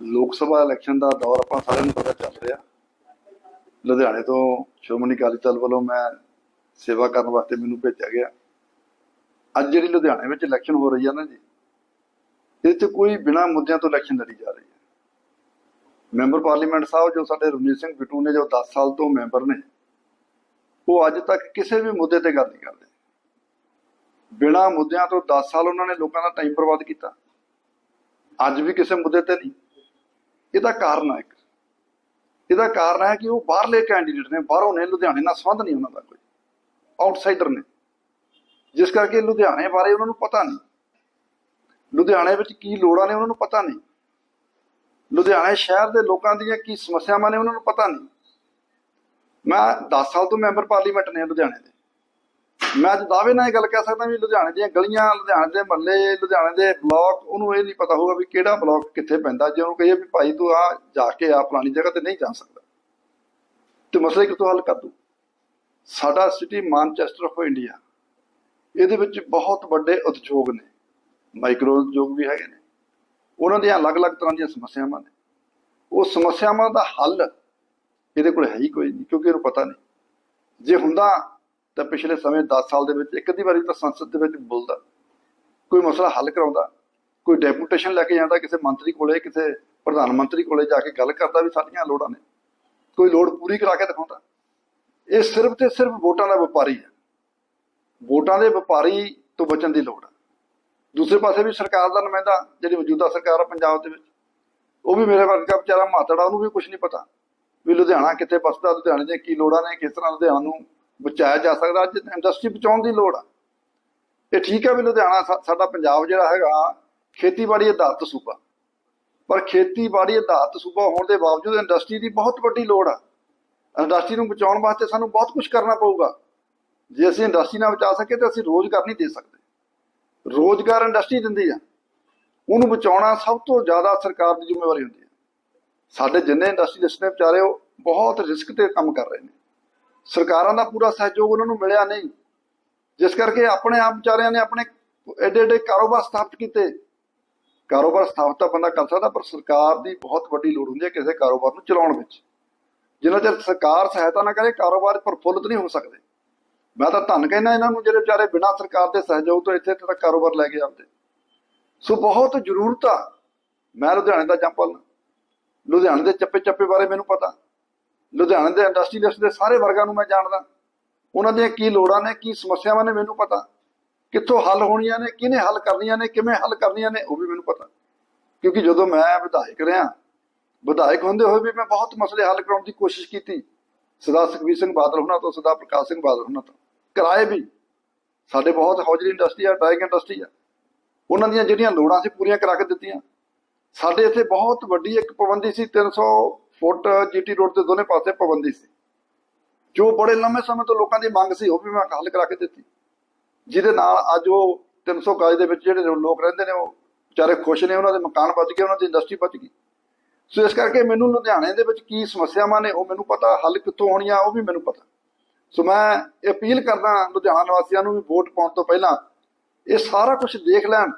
ਲੋਕ ਸਭਾ ਇਲੈਕਸ਼ਨ ਦਾ ਦੌਰ ਆਪਾਂ ਸਾਰਿਆਂ ਨੂੰ ਪਤਾ ਚੱਲ ਰਿਹਾ। ਲੁਧਿਆਣੇ ਤੋਂ ਸ਼੍ਰੋਮਣੀ ਅਕਾਲੀ ਦਲ ਵੱਲੋਂ ਮੈਂ ਸੇਵਾ ਕਰਨ ਵਾਸਤੇ ਮੈਨੂੰ ਭੇਜਿਆ ਗਿਆ। ਅੱਜ ਜਿਹੜੀ ਲੁਧਿਆਣੇ ਵਿੱਚ ਇਲੈਕਸ਼ਨ ਹੋ ਰਹੀ ਹੈ ਨਾ ਜੀ ਇਹ 'ਚ ਕੋਈ ਬਿਨਾਂ ਮੁੱਦਿਆਂ ਤੋਂ ਇਲੈਕਸ਼ਨ ਲੜੀ ਜਾ ਰਹੀ ਹੈ। ਮੈਂਬਰ ਪਾਰਲੀਮੈਂਟ ਸਾਹਿਬ ਜੋ ਸਾਡੇ ਰਵਨੀਤ ਸਿੰਘ ਬਿੱਟੂ ਨੇ ਜੋ 10 ਸਾਲ ਤੋਂ ਮੈਂਬਰ ਨੇ, ਉਹ ਅੱਜ ਤੱਕ ਕਿਸੇ ਵੀ ਮੁੱਦੇ ਤੇ ਗੱਲ ਨਹੀਂ ਕਰਦੇ। ਬਿਨਾਂ ਮੁੱਦਿਆਂ ਤੋਂ 10 ਸਾਲ ਉਹਨਾਂ ਨੇ ਲੋਕਾਂ ਦਾ ਟਾਈਮ ਬਰਬਾਦ ਕੀਤਾ। ਅੱਜ ਵੀ ਕਿਸੇ ਮੁੱਦੇ ਤੇ ਨਹੀਂ। ਇਹਦਾ ਕਾਰਨ ਹੈ ਇੱਕ। ਇਹਦਾ ਕਾਰਨ ਹੈ ਕਿ ਉਹ ਬਾਹਰਲੇ ਕੈਂਡੀਡੇਟ ਨੇ, ਬਾਹਰੋਂ ਨੇ, ਲੁਧਿਆਣੇ ਨਾਲ ਸੰਬੰਧ ਨਹੀਂ ਉਹਨਾਂ ਦਾ ਕੋਈ। ਆਊਟਸਾਈਡਰ ਨੇ। ਜਿਸ ਕਰਕੇ ਲੁਧਿਆਣੇ ਬਾਰੇ ਉਹਨਾਂ ਨੂੰ ਪਤਾ ਨਹੀਂ। ਲੁਧਿਆਣੇ ਵਿੱਚ ਕੀ ਲੋੜਾਂ ਨੇ ਉਹਨਾਂ ਨੂੰ ਪਤਾ ਨਹੀਂ। ਲੁਧਿਆਣੇ ਸ਼ਹਿਰ ਦੇ ਲੋਕਾਂ ਦੀਆਂ ਕੀ ਸਮੱਸਿਆਵਾਂ ਨੇ ਉਹਨਾਂ ਨੂੰ ਪਤਾ ਨਹੀਂ। ਮੈਂ 10 ਸਾਲ ਤੋਂ ਮੈਂਬਰ ਪਾਰਲੀਮੈਂਟ ਨੇ ਲੁਧਿਆਣੇ ਦੇ। ਮੈਂ ਅੱਜ ਦਾਅਵੇ ਨਾਲ ਇਹ ਗੱਲ ਕਹਿ ਸਕਦਾ ਵੀ ਲੁਧਿਆਣੇ ਦੀਆਂ ਗਲੀਆਂ, ਲੁਧਿਆਣੇ ਦੇ ਮਹੱਲੇ, ਲੁਧਿਆਣੇ ਦੇ ਬਲਾਕ, ਉਹਨੂੰ ਇਹ ਨਹੀਂ ਪਤਾ ਹੋਊਗਾ ਵੀ ਕਿਹੜਾ ਬਲਾਕ ਕਿੱਥੇ ਪੈਂਦਾ, ਜੇ ਉਹਨੂੰ ਕਹੀਏ ਵੀ ਭਾਈ ਤੂੰ ਆ ਜਾ ਕੇ ਆ ਫਲਾਣੀ ਜਗ੍ਹਾ ਤੇ ਨਹੀਂ ਜਾ ਸਕਦਾ। ਤੇ ਮਸਲੇ ਕਿੱਥੋਂ ਹੱਲ ਕਰ ਦੂ ਸਾਡਾ ਸਿਟੀ ਮਾਨਚੈਸਟਰ ਆਫ ਇੰਡੀਆ ਇਹਦੇ ਵਿੱਚ ਬਹੁਤ ਵੱਡੇ ਉਦਯੋਗ ਨੇ ਮਾਈਕਰੋ ਉਦਯੋਗ ਵੀ ਹੈਗੇ ਨੇ। ਉਹਨਾਂ ਦੀਆਂ ਅਲੱਗ-ਅਲੱਗ ਤਰ੍ਹਾਂ ਦੀਆਂ ਸਮੱਸਿਆਵਾਂ ਨੇ। ਉਹ ਸਮੱਸਿਆਵਾਂ ਦਾ ਹੱਲ ਇਹਦੇ ਕੋਲ ਹੈ ਹੀ ਕੋਈ ਨਹੀਂ, ਕਿਉਂਕਿ ਇਹਨੂੰ ਪਤਾ ਨਹੀਂ। ਜੇ ਹੁੰਦਾ ਤਾਂ ਪਿਛਲੇ ਸਮੇਂ 10 ਸਾਲ ਦੇ ਵਿੱਚ ਇੱਕ ਅੱਧੀ ਵਾਰੀ ਤਾਂ ਸੰਸਦ ਦੇ ਵਿੱਚ ਬੋਲਦਾ। ਕੋਈ ਮਸਲਾ ਹੱਲ ਕਰਾਉਂਦਾ, ਕੋਈ ਡੈਪੂਟੇਸ਼ਨ ਲੈ ਕੇ ਜਾਂਦਾ, ਕਿਸੇ ਮੰਤਰੀ ਕੋਲੇ, ਕਿਸੇ ਪ੍ਰਧਾਨ ਮੰਤਰੀ ਕੋਲੇ ਜਾ ਕੇ ਗੱਲ ਕਰਦਾ ਵੀ ਸਾਡੀਆਂ ਲੋੜਾਂ ਨੇ। ਕੋਈ ਲੋੜ ਪੂਰੀ ਕਰਾ ਕੇ ਦਿਖਾਉਂਦਾ। ਇਹ ਸਿਰਫ ਤੇ ਸਿਰਫ ਵੋਟਾਂ ਦਾ ਵਪਾਰੀ ਹੈ। ਵੋਟਾਂ ਦੇ ਵਪਾਰੀ ਤੋਂ ਬਚਣ ਦੀ ਲੋੜ ਹੈ। ਦੂਸਰੇ ਪਾਸੇ ਵੀ ਸਰਕਾਰ ਦਾ ਨੁਮਾਇੰਦਾ, ਜਿਹੜੀ ਮੌਜੂਦਾ ਸਰਕਾਰ ਹੈ ਪੰਜਾਬ ਦੇ ਵਿੱਚ, ਉਹ ਵੀ ਮੇਰੇ ਵਰਗਾ ਵਿਚਾਰਾ ਮਾਤੜਾ, ਉਹਨੂੰ ਵੀ ਕੁਝ ਨਹੀਂ ਪਤਾ ਵੀ ਲੁਧਿਆਣਾ ਕਿੱਥੇ ਬਸਦਾ ਲੁਧਿਆਣੇ ਦੀਆਂ ਕੀ ਲੋੜਾਂ ਨੇ, ਕਿਸ ਤਰ੍ਹਾਂ ਲੁਧਿਆਣਾ ਨੂੰ ਬਚਾਇਆ ਜਾ ਸਕਦਾ, ਅੱਜ ਇੰਡਸਟਰੀ ਬਚਾਉਣ ਦੀ ਲੋੜ ਆ। ਇਹ ਠੀਕ ਹੈ ਵੀ ਲੁਧਿਆਣਾ ਸਾ- ਸਾਡਾ ਪੰਜਾਬ ਜਿਹੜਾ ਹੈਗਾ, ਖੇਤੀਬਾੜੀ ਆਧਾਰਿਤ ਸੂਬਾ। ਪਰ ਖੇਤੀਬਾੜੀ ਆਧਾਰਿਤ ਸੂਬਾ ਹੋਣ ਦੇ ਬਾਵਜੂਦ ਇੰਡਸਟਰੀ ਦੀ ਬਹੁਤ ਵੱਡੀ ਲੋੜ ਆ। ਇੰਡਸਟਰੀ ਨੂੰ ਬਚਾਉਣ ਵਾਸਤੇ ਸਾਨੂੰ ਬਹੁਤ ਕੁਝ ਕਰਨਾ ਪਊਗਾ। ਜੇ ਅਸੀਂ ਇੰਡਸਟਰੀ ਨਾ ਬਚਾ ਸਕੇ ਤਾਂ ਅਸੀਂ ਰੋਜ਼ਗਾਰ ਨਹੀਂ ਦੇ ਸਕਦੇ। ਰੋਜ਼ਗਾਰ ਇੰਡਸਟਰੀ ਦਿੰਦੀ ਆ। ਉਹਨੂੰ ਬਚਾਉਣਾ ਸਭ ਤੋਂ ਜ਼ਿਆਦਾ ਸਰਕਾਰ ਦੀ ਜ਼ਿੰਮੇਵਾਰੀ ਹੁੰਦੀ ਹੈ ਸਾਡੇ ਜਿੰਨੇ ਇੰਡਸਟਰੀਲਿਸਟ ਨੇ ਵਿਚਾਰੇ ਉਹ ਬਹੁਤ ਰਿਸਕ ਤੇ ਕੰਮ ਕਰ ਰਹੇ ਨੇ। ਸਰਕਾਰਾਂ ਦਾ ਪੂਰਾ ਸਹਿਯੋਗ ਉਹਨਾਂ ਨੂੰ ਮਿਲਿਆ ਨਹੀਂ। ਜਿਸ ਕਰਕੇ ਆਪਣੇ ਆਪ ਵਿਚਾਰਿਆਂ ਨੇ ਆਪਣੇ ਐਡੇ ਐਡੇ ਕਾਰੋਬਾਰ ਸਥਾਪਿਤ ਕੀਤੇ। ਕਾਰੋਬਾਰ ਸਥਾਪਿਤ ਬੰਦਾ ਕਰ ਸਕਦਾ, ਪਰ ਸਰਕਾਰ ਦੀ ਬਹੁਤ ਵੱਡੀ ਲੋੜ ਹੁੰਦੀ ਹੈ ਕਿਸੇ ਕਾਰੋਬਾਰ ਨੂੰ ਚਲਾਉਣ ਵਿੱਚ। ਜਿੰਨਾ ਚਿਰ ਸਰਕਾਰ ਸਹਾਇਤਾ ਨਾ ਕਰੇ, ਕਾਰੋਬਾਰ ਪ੍ਰਫੁੱਲਤ ਨਹੀਂ ਹੋ ਸਕਦੇ। ਮੈਂ ਤਾਂ ਧੰਨ ਕਹਿੰਦਾ ਇਹਨਾਂ ਨੂੰ ਜਿਹੜੇ ਵਿਚਾਰੇ ਬਿਨਾਂ ਸਰਕਾਰ ਦੇ ਸਹਿਯੋਗ ਤੋਂ ਇੱਥੇ ਤੱਕ ਕਾਰੋਬਾਰ ਲੈ ਕੇ ਆਉਂਦੇ ਸੋ ਬਹੁਤ ਜ਼ਰੂਰਤ ਆ। ਮੈਂ ਲੁਧਿਆਣੇ ਦਾ ਜੰਪਲ ਲੁਧਿਆਣੇ ਦੇ ਚੱਪੇ ਚੱਪੇ ਬਾਰੇ ਮੈਨੂੰ ਪਤਾ। ਲੁਧਿਆਣੇ ਦੇ ਇੰਡਸਟਰੀਲਿਸਟ ਦੇ ਸਾਰੇ ਵਰਗਾਂ ਨੂੰ ਮੈਂ ਜਾਣਦਾ। ਉਹਨਾਂ ਦੀਆਂ ਕੀ ਲੋੜਾਂ ਨੇ, ਕੀ ਸਮੱਸਿਆਵਾਂ ਨੇ ਮੈਨੂੰ ਪਤਾ। ਕਿੱਥੋਂ ਹੱਲ ਹੋਣੀਆਂ ਨੇ, ਕਿਹਨੇ ਹੱਲ ਕਰਨੀਆਂ ਨੇ, ਕਿਵੇਂ ਹੱਲ ਕਰਨੀਆਂ ਨੇ, ਉਹ ਵੀ ਮੈਨੂੰ ਪਤਾ। ਕਿਉਂਕਿ ਜਦੋਂ ਮੈਂ ਵਿਧਾਇਕ ਰਿਹਾ, ਵਿਧਾਇਕ ਹੁੰਦੇ ਹੋਏ ਵੀ ਮੈਂ ਬਹੁਤ ਮਸਲੇ ਹੱਲ ਕਰਾਉਣ ਦੀ ਕੋਸ਼ਿਸ਼ ਕੀਤੀ। ਸਰਦਾਰ ਸੁਖਬੀਰ ਸਿੰਘ ਬਾਦਲ ਹੁਣਾਂ ਤੋਂ ਸਰਦਾਰ ਪ੍ਰਕਾਸ਼ ਸਿੰਘ ਬਾਦਲ ਹੁਣਾਂ ਤੋਂ। ਕਿਰਾਏ ਵੀ। ਸਾਡੇ ਬਹੁਤ ਹੌਜਰੀ ਇੰਡਸਟਰੀ ਆ ਡਰਾਈਗ ਇੰਡਸਟਰੀ ਆ। ਉਹਨਾਂ ਦੀਆਂ ਜਿਹੜੀਆਂ ਲੋੜਾਂ ਸੀ ਪੂਰੀਆਂ ਕਰਾ ਕੇ ਦਿੱਤੀਆਂ। ਸਾਡੇ ਇੱਥੇ ਬਹੁਤ ਵੱਡੀ ਇੱਕ ਪਾਬੰਦੀ ਸੀ 300 ਫੁੱਟ ਜੀਟੀ ਰੋਡ ਦੇ ਦੋਨੇ ਪਾਸੇ ਪਾਬੰਦੀ ਸੀ। ਜੋ ਬੜੇ ਲੰਮੇ ਸਮੇਂ ਤੋਂ ਲੋਕਾਂ ਦੀ ਮੰਗ ਸੀ, ਉਹ ਵੀ ਮੈਂ ਹੱਲ ਕਰਾ ਕੇ ਦਿੱਤੀ। ਜਿਹਦੇ ਨਾਲ ਅੱਜ ਉਹ 300 ਗਜ ਦੇ ਵਿੱਚ ਜਿਹੜੇ ਲੋਕ ਰਹਿੰਦੇ ਨੇ, ਉਹ ਵਿਚਾਰੇ ਖੁਸ਼ ਨੇ, ਉਹਨਾਂ ਦੇ ਮਕਾਨ ਬਚ ਗਏ, ਉਹਨਾਂ ਦੀ ਇੰਡਸਟਰੀ ਬਚ ਗਈ। ਸੋ ਇਸ ਕਰਕੇ ਮੈਨੂੰ ਲੁਧਿਆਣੇ ਦੇ ਵਿੱਚ ਕੀ ਸਮੱਸਿਆਵਾਂ ਨੇ, ਉਹ ਮੈਨੂੰ ਪਤਾ, ਹੱਲ ਕਿੱਥੋਂ ਹੋਣੀਆਂ, ਉਹ ਵੀ ਮੈਨੂੰ ਪਤਾ। ਸੋ ਮੈਂ ਅਪੀਲ ਕਰਦਾ ਲੁਧਿਆਣਾ ਵਾਸੀਆਂ ਨੂੰ ਵੀ ਵੋਟ ਪਾਉਣ ਤੋਂ ਪਹਿਲਾਂ ਇਹ ਸਾਰਾ ਕੁਝ ਦੇਖ ਲੈਣ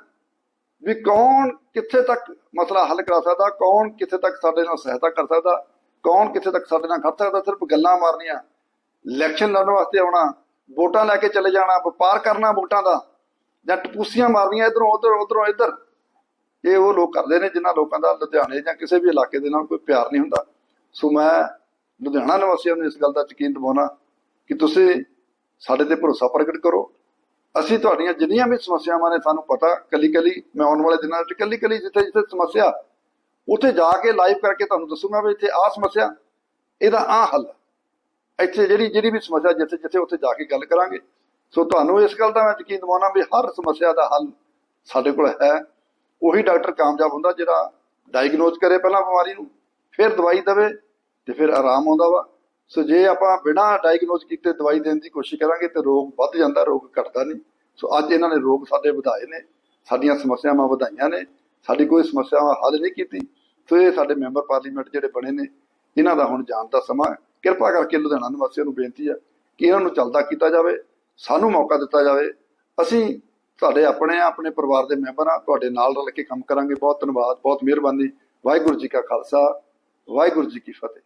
ਵੀ ਕੌਣ ਕਿੱਥੇ ਤੱਕ ਮਸਲਾ ਹੱਲ ਕਰਾ ਸਕਦਾ, ਕੌਣ ਕਿੱਥੇ ਤੱਕ ਸਾਡੇ ਨਾਲ ਸਹਾਇਤਾ ਕਰ ਸਕਦਾ, ਕੌਣ ਕਿੱਥੇ ਤੱਕ ਸਾਡੇ ਨਾਲ ਖੜ ਸਕਦਾ, ਸਿਰਫ ਗੱਲਾਂ ਮਾਰਨੀਆਂ। ਇਲੈਕਸ਼ਨ ਲੜਨ ਵਾਸਤੇ ਆਉਣਾ, ਵੋਟਾਂ ਲੈ ਕੇ ਚਲੇ ਜਾਣਾ, ਵਪਾਰ ਕਰਨਾ ਵੋਟਾਂ ਦਾ, ਜਾਂ ਟਪੂਸੀਆਂ ਮਾਰਨੀਆਂ ਇਧਰੋਂ, ਉਧਰ, ਉਧਰੋਂ, ਇੱਧਰ। ਇਹ ਉਹ ਲੋਕ ਕਰਦੇ ਨੇ ਜਿਨ੍ਹਾਂ ਲੋਕਾਂ ਦਾ ਲੁਧਿਆਣੇ ਜਾਂ ਕਿਸੇ ਵੀ ਇਲਾਕੇ ਦੇ ਨਾਲ ਕੋਈ ਪਿਆਰ ਨਹੀਂ ਹੁੰਦਾ। ਸੋ ਮੈਂ ਲੁਧਿਆਣਾ ਨਿਵਾਸੀਆਂ ਨੂੰ ਇਸ ਗੱਲ ਦਾ ਯਕੀਨ ਦਿਵਾਉਣਾ ਕਿ ਤੁਸੀਂ ਸਾਡੇ ਤੇ ਭਰੋਸਾ ਪ੍ਰਗਟ ਕਰੋ ਅਸੀਂ ਤੁਹਾਡੀਆਂ ਜਿੰਨੀਆਂ ਵੀ ਸਮੱਸਿਆਵਾਂ ਨੇ ਸਾਨੂੰ ਪਤਾ ਕੱਲੀ ਕੱਲੀ ਮੈਂ ਆਉਣ ਵਾਲੇ ਦਿਨਾਂ ਵਿੱਚ ਕੱਲੀ ਕੱਲੀ ਜਿੱਥੇ ਜਿੱਥੇ ਸਮੱਸਿਆ, ਉੱਥੇ ਜਾ ਕੇ ਲਾਈਵ ਕਰਕੇ ਤੁਹਾਨੂੰ ਦੱਸੂਗਾ ਵੀ ਇੱਥੇ ਆਹ ਸਮੱਸਿਆ, ਇਹਦਾ ਆਹ ਹੱਲ ਇੱਥੇ ਜਿਹੜੀ ਜਿਹੜੀ ਵੀ ਸਮੱਸਿਆ ਜਿੱਥੇ ਜਿੱਥੇ ਉੱਥੇ ਜਾ ਕੇ ਗੱਲ ਕਰਾਂਗੇ। ਸੋ ਤੁਹਾਨੂੰ ਇਸ ਗੱਲ ਦਾ ਮੈਂ ਯਕੀਨ ਦਿਵਾਉਣਾ ਵੀ ਹਰ ਸਮੱਸਿਆ ਦਾ ਹੱਲ ਸਾਡੇ ਕੋਲ ਹੈ। ਉਹੀ ਡਾਕਟਰ ਕਾਮਯਾਬ ਹੁੰਦਾ ਜਿਹੜਾ ਡਾਇਗਨੋਜ਼ ਕਰੇ ਪਹਿਲਾਂ ਬਿਮਾਰੀ ਨੂੰ, ਫਿਰ ਦਵਾਈ ਦੇਵੇ ਤੇ ਫਿਰ ਆਰਾਮ ਆਉਂਦਾ ਵਾ। ਸੋ ਜੇ ਆਪਾਂ ਬਿਨਾਂ ਡਾਇਗਨੋਜ਼ ਕੀਤੇ ਦਵਾਈ ਦੇਣ ਦੀ ਕੋਸ਼ਿਸ਼ ਕਰਾਂਗੇ ਤੇ ਰੋਗ ਵੱਧ ਜਾਂਦਾ, ਰੋਗ ਘਟਦਾ ਨਹੀਂ। ਸੋ ਅੱਜ ਇਹਨਾਂ ਨੇ ਰੋਗ ਸਾਡੇ ਵਧਾਏ ਨੇ, ਸਾਡੀਆਂ ਸਮੱਸਿਆਵਾਂ ਵਧਾਈਆਂ ਨੇ, ਸਾਡੀ ਕੋਈ ਸਮੱਸਿਆਵਾਂ ਹੱਲ ਨਹੀਂ ਕੀਤੀ। ਸੋ ਇਹ ਸਾਡੇ ਮੈਂਬਰ ਪਾਰਲੀਮੈਂਟ ਜਿਹੜੇ ਬਣੇ ਨੇ, ਇਹਨਾਂ ਦਾ ਹੁਣ ਜਾਣ ਦਾ ਸਮਾਂ ਕਿਰਪਾ ਕਰਕੇ ਲੁਧਿਆਣਾ ਨਿਵਾਸੀਆਂ ਨੂੰ ਬੇਨਤੀ ਹੈ ਕਿ ਇਹਨਾਂ ਨੂੰ ਚੱਲਦਾ ਕੀਤਾ ਜਾਵੇ, ਸਾਨੂੰ ਮੌਕਾ ਦਿੱਤਾ ਜਾਵੇ। ਅਸੀਂ ਤੁਹਾਡੇ ਆਪਣੇ ਆ, ਆਪਣੇ ਪਰਿਵਾਰ ਦੇ ਮੈਂਬਰ ਆ, ਤੁਹਾਡੇ ਨਾਲ ਰਲ ਕੇ ਕੰਮ ਕਰਾਂਗੇ। ਬਹੁਤ ਧੰਨਵਾਦ, ਬਹੁਤ ਮਿਹਰਬਾਨੀ। ਵਾਹਿਗੁਰੂ ਜੀ ਕਾ ਖਾਲਸਾ, ਵਾਹਿਗੁਰੂ ਜੀ ਕੀ ਫਤਿਹ।